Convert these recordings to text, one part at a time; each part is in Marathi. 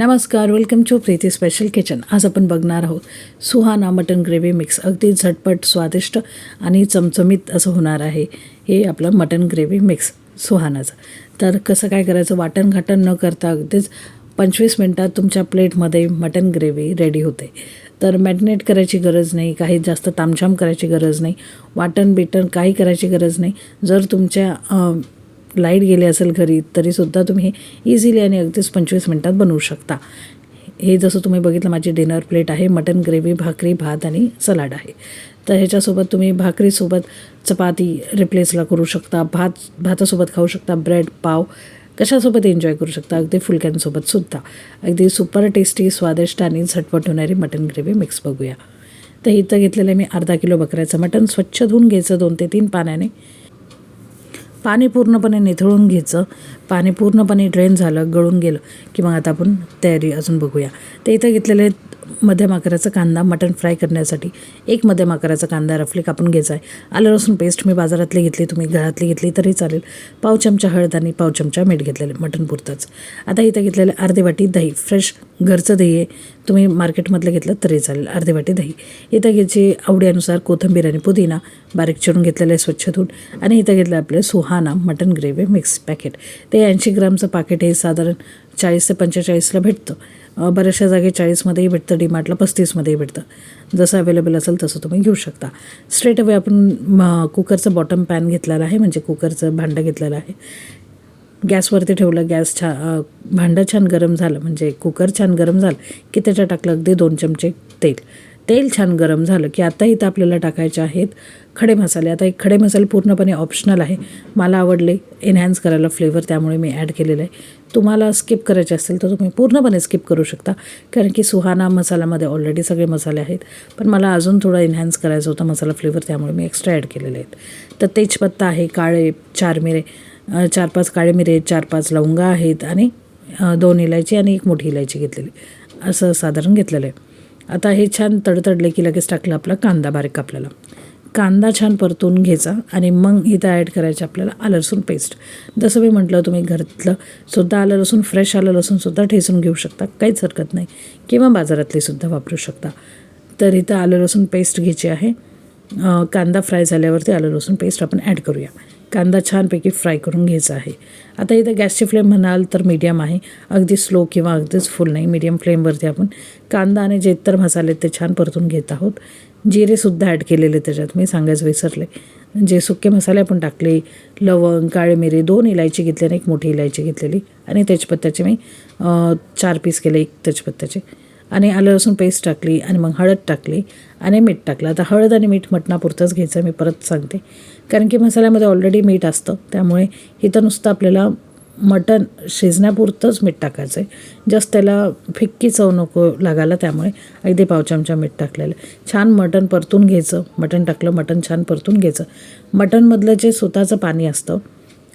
नमस्कार welcome to Preeti special kitchen आज आपण बघणार आहोत सुहाना मटन ग्रेव्ही मिक्स अगदी झटपट स्वादिष्ट आणि चमचमीत असं होणार आहे हे आपलं मटन ग्रेव्ही मिक्स सुहानाचं. तर कसं काय करायचं? वाटण घाटण न करता अगदीच पंचवीस मिनटात तुमच्या प्लेटमध्ये मटन ग्रेव्ही रेडी होते. तर मॅरिनेट करायची गरज नाही काही जास्त तामछाम करायची गरज नाही वाटण बिटण काही करायची गरज नाही. जर तुमच्या लाइट गेली असेल घरी तरीसुद्धा तुम्ही इझिली आणि अगदीच पंचवीस मिनटात बनवू शकता. हे जसं तुम्ही बघितलं माझी डिनर प्लेट आहे मटन ग्रेव्ही भाकरी भात आणि सलाड आहे. तर ह्याच्यासोबत तुम्ही भाकरीसोबत चपाती रिप्लेसला करू शकता भात भातासोबत खाऊ शकता ब्रेड पाव कशासोबत एन्जॉय करू शकता अगदी फुलक्यांसोबत सुद्धा. अगदी सुपर टेस्टी स्वादिष्ट आणि झटपट होणारी मटन ग्रेव्ही मिक्स बघूया. तर इथं घेतलेलं मी अर्धा किलो बकऱ्याचं मटण. स्वच्छ धुवून घ्यायचं दोन ते तीन पाण्याने. पाणी पूर्णपणे निथळून घ्यायचं. पाणी पूर्णपणे ड्रेन झालं गळून गेलं. की मग आता आपण तयारी अजून बघूया. ते इथं घेतलेले मध्यम आकाराचा कांदा मटण फ्राय करण्यासाठी. एक मध्यम आकाराचा कांदा रफली कापून घ्यायचा आहे. आलं लसूण पेस्ट मी बाजारातली घेतली तुम्ही घरातली घेतली तरी चालेल. पाव चमचा हळद आणि पाव चमचा मीठ घेतलेले मटण पुरतंच. आता इथं घेतलेलं अर्धी वाटी दही फ्रेश घरचं दही आहे. तुम्ही मार्केटमधलं घेतलं तरी चालेल. अर्धी वाटी दही. इथं घ्यायची आवडीनुसार कोथिंबीर आणि पुदिना बारीक चिरून घेतलेलं आहे स्वच्छ धुवून आणि इथं घेतलं आपलं Suhana mutton gravy mix packet. ते ऐंशी ग्रामचं पाकेट हे साधारण चाळीस ते पंचेचाळीसला भेटतं. बऱ्याचशा जागी चाळीसमध्येही भेटतं डीमार्टला पस्तीसमध्येही भेटतं. जसं अवेलेबल असेल तसं तुम्ही घेऊ शकता. स्ट्रेट अवे आपण म, कुकरचं बॉटम पॅन घेतलेलं आहे म्हणजे कुकरचं भांडं घेतलेलं आहे. गॅसवरती ठेवलं गॅस छा भांडं छान गरम झालं म्हणजे कुकर छान गरम झालं की त्याच्यात टाकलं अगदी दोन चमचे तेल. तेल छान गरम झालं की आता इथं आपल्याला टाकायचे आहेत खडे मसाले. आता एक खडे मसाले पूर्णपणे ऑप्शनल आहे. मला आवडले एनहॅन्स करायला फ्लेवर त्यामुळे मी ॲड केलेलं आहे. तुम्हाला स्किप करायचे असेल तर तुम्ही पूर्णपणे स्किप करू शकता. कारण की सुहाना मसाल्यामध्ये ऑलरेडी सगळे मसाले आहेत. पण मला अजून थोडं इन्हॅन्स करायचा होता मसाला फ्लेवर त्यामुळे मी एक्स्ट्रा ॲड केलेले आहेत. तर तेजपत्ता आहे काळे चार मिरे चार पाच काळे मिरे चार पाच लवंगा आहेत आणि दोन इलायची आणि एक मोठी इलायची घेतलेली. असं साधारण घेतलेलं आहे. आता हे छान तडतडले की लगेच टाकलं आपला कांदा बारीक आपल्याला कांदा छान परतून घ्यायचा आणि मग इथं ॲड करायचं आपल्याला आलं लसूण पेस्ट जसं मी म्हटलं तुम्ही घरातलं सुद्धा आलं लसूण फ्रेश आलं लसूणसुद्धा ठेसून घेऊ शकता. काहीच हरकत नाही. किंवा बाजारातली सुद्धा वापरू शकता. तर इथं आलं लसूण पेस्ट घ्यायची आहे. कांदा फ्राय झाल्यावरती आलं लसूण पेस्ट आपण ॲड करूया. कांदा छानपैकी फ्राय करून घ्यायचा आहे. आता इथं गॅसची फ्लेम म्हणाल तर मीडियम आहे. अगदी स्लो किंवा अगदीच फुल नाही. मीडियम फ्लेमवरती आपण कांदा आणि जे इतर मसाले ते छान परतून घेत आहोत. जिरेसुद्धा ॲड केलेले त्याच्यात. मी सांगायचं विसरले. जे सुके मसाले आपण टाकले लवंग काळे मिरी दोन इलायची घेतली आणि एक मोठी इलायची घेतलेली. आणि तेजपत्त्याचे मी चार पीस केले एक तेजपत्त्याचे आणि आलं लसूण पेस्ट टाकली आणि मग हळद टाकली आणि मीठ टाकलं. आता हळद आणि मीठ मटणापुरतंच घ्यायचं मी परत सांगते. कारण की मसाल्यामध्ये ऑलरेडी मीठ असतं त्यामुळे इथं नुसतं आपल्याला मटण शिजण्यापुरतंच मीठ टाकायचं आहे जस्ट त्याला फिक्की चव नको लागायला त्यामुळे अगदी पाव चमचा मीठ टाकलेलं. छान मटण परतून घ्यायचं. मटण टाकलं मटण छान परतून घ्यायचं. मटणमधलं जे स्वतःचं पाणी असतं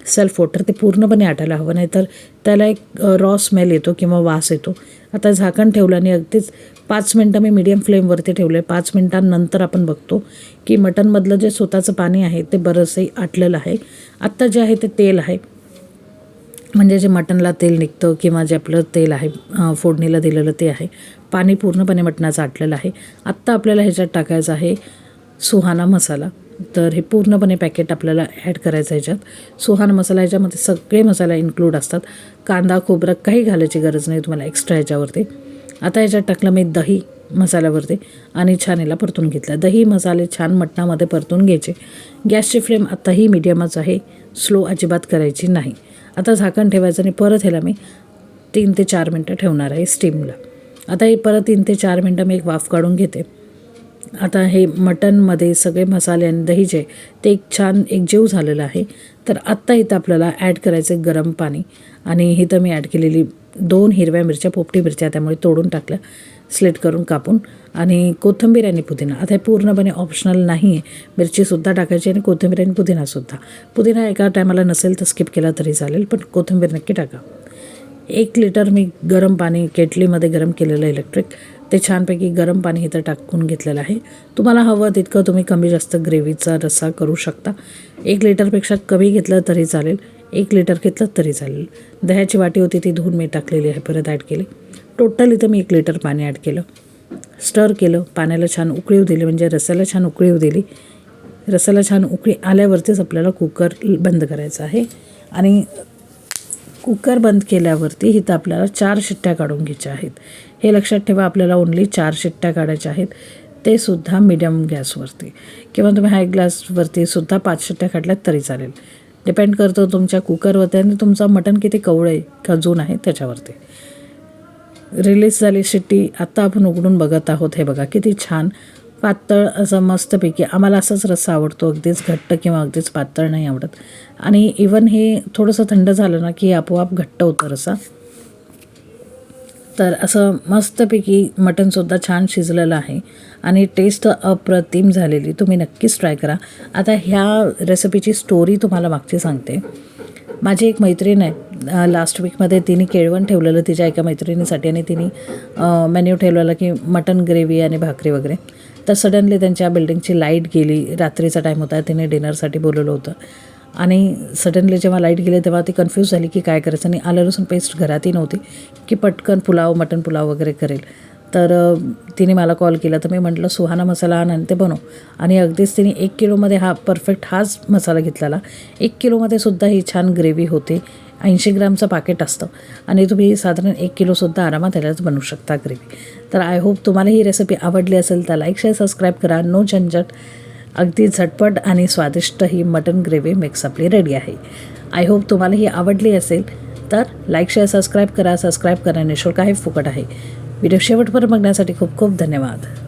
सेल्फ वॉटर ते पूर्णपणे आटायला हवं नाही तर त्याला एक रॉ स्मेल येतो किंवा वास येतो. आता झाकण ठेवलं आणि अगदीच पाच मिनटं मी मीडियम फ्लेमवरती ठेवलं आहे पाच मिनटांनंतर आपण बघतो की मटणमधलं जे स्वतःचं पाणी आहे ते बरंचही आटलेलं आहे. आत्ता जे आहे ते तेल आहे. म्हणजे जे मटणला तेल निघतं किंवा जे आपलं तेल आहे फोडणीला दिलेलं ते आहे पाणी पूर्णपणे मटणाचं आटलेलं आहे. आत्ता आपल्याला ह्याच्यात टाकायचं आहे सुहाना मसाला. तर हे पूर्णपणे पॅकेट आपल्याला ॲड करायचं ह्याच्यात सुहान मसाला ह्याच्यामध्ये सगळे मसाला इन्क्लूड असतात. कांदा खोबरं काही घालायची गरज नाही तुम्हाला एक्स्ट्रा ह्याच्यावरती आता ह्याच्यात टाकलं मी दही मसाल्यावरती आणि छान याला परतून घेतलं. दही मसाले छान मटणामध्ये परतून घ्यायचे. गॅसची फ्लेम आत्ताही मिडियमच आहे. स्लो अजिबात करायची नाही. आता झाकण ठेवायचं आणि परत ह्याला मी तीन ते चार मिनटं ठेवणार आहे स्टीमला आता हे परत तीन ते चार मिनटं मी एक वाफ काढून घेते. आता हे मटनमध्ये सगळे मसाले आणि दही जे आहे, ते एक छान एकजीव झालेलं आहे. तर आत्ता इथं आपल्याला ॲड करायचं आहे गरम पाणी. आणि इथं मी ॲड केलेली दोन हिरव्या मिरच्या पोपटी मिरच्या त्यामुळे तोडून टाकल्या. स्लेट करून कापून. आणि कोथिंबीर आणि पुदिना. आता हे पूर्णपणे ऑप्शनल नाही आहे मिरचीसुद्धा टाकायची आणि कोथिंबीर आणि पुदिनासुद्धा पुदिना एका टायमाला नसेल तर स्किप केला तरी चालेल पण कोथिंबीर नक्की टाका. एक लिटर मी गरम पाणी केटलीमध्ये गरम केलेलं इलेक्ट्रिक ते छानपैकी गरम पाणी इथं टाकून घेतलेलं आहे. तुम्हाला हवं तितकं तुम्ही कमी जास्त ग्रेव्हीचा रस्सा करू शकता. एक लिटरपेक्षा कमी घेतलं तरी चालेल. एक लिटर घेतलं तरी चालेल. दह्याची वाटी होती ती धुवून मी टाकलेली आहे परत ॲड केली. टोटल इथं मी एक लिटर पाणी ॲड केलं. स्टर केलं. पाण्याला छान उकळीव दिली म्हणजे रस्याला छान उकळीव दिली. रस्याला छान उकळी आल्यावरतीच आपल्याला कुकर बंद करायचा आहे. आणि कुकर बंद केल्यावरती इथं आपल्याला चार शिट्ट्या काढून घ्यायच्या आहेत. हे लक्षात ठेवा आपल्याला ओन्ली चार शिट्ट्या काढायच्या आहेत. ते सुद्धा मिडियम गॅसवरती. किंवा तुम्ही हाय ग्लासवरती सुद्धा पाच शिट्ट्या काढल्यात तरी चालेल. डिपेंड करतो तुमच्या कुकरवरती आणि तुमचं मटण किती कवळं आहे का जून आहे त्याच्यावरती. रिलीज झाली शिट्टी आत्ता आपण उघडून बघत आहोत. हे बघा किती छान पातळ असं मस्तपैकी आम्हाला असाच रस्सा आवडतो. अगदीच घट्ट किंवा अगदीच पातळ नाही आवडत. आणि इवन हे थोडंसं थंड झालं ना की आपोआप घट्ट होतं रस्सा तर असं मस्तपैकी मटणसुद्धा छान शिजलेलं आहे. आणि टेस्ट अप्रतिम झालेली. तुम्ही नक्कीच ट्राय करा. आता ह्या रेसिपीची स्टोरी तुम्हाला मागची सांगते. माझी एक मैत्रीण आहे. लास्ट वीकमध्ये तिने केळवण ठेवलेलं तिच्या एका मैत्रिणीसाठी आणि तिने मेन्यू ठेवलेला की मटन ग्रेव्ही आणि भाकरी वगैरे. तर सडनली त्यांच्या बिल्डिंगची लाइट गेली. रात्रीचा टाईम होता. तिने डिनरसाठी बोलवलं होतं. आणि सडनली जेव्हा लाइट गेली तेव्हा ती कन्फ्यूज झाली की काय करायचं. आणि आलं लसूण पेस्ट घरातही नव्हती की पटकन पुलाव मटन पुलाव वगैरे करेल. तर तिने मला कॉल केला. तर मी म्हटलं सुहाना मसाला आण आणि ते बनव. आणि अगदीच तिने एक किलोमध्ये हा परफेक्ट हाच मसाला घेतलेला. एक किलोमध्ये सुद्धा ही छान ग्रेव्ही होते. ऐंशी ग्रामचं पाकिट असतं. आणि तुम्ही साधारण एक किलोसुद्धा आरामात यालाच बनवू शकता ग्रेव्ही तर आय होप तुम्हाला ही रेसिपी आवडली असेल तर लाईक शेअर सबस्क्राईब करा. नो झंझट. अगदी झटपट आणि स्वादिष्ट ही मटन ग्रेव्ही मिक्स आपली रेडी आहे. आय होप तुम्हाला ही आवडली असेल तर लाईक शेअर सबस्क्राईब करा. सबस्क्राईब करा निशुल्क आहे. फुकट आहे. व्हिडिओ शेवटपर्यंत बघण्यासाठी खूप खूप धन्यवाद.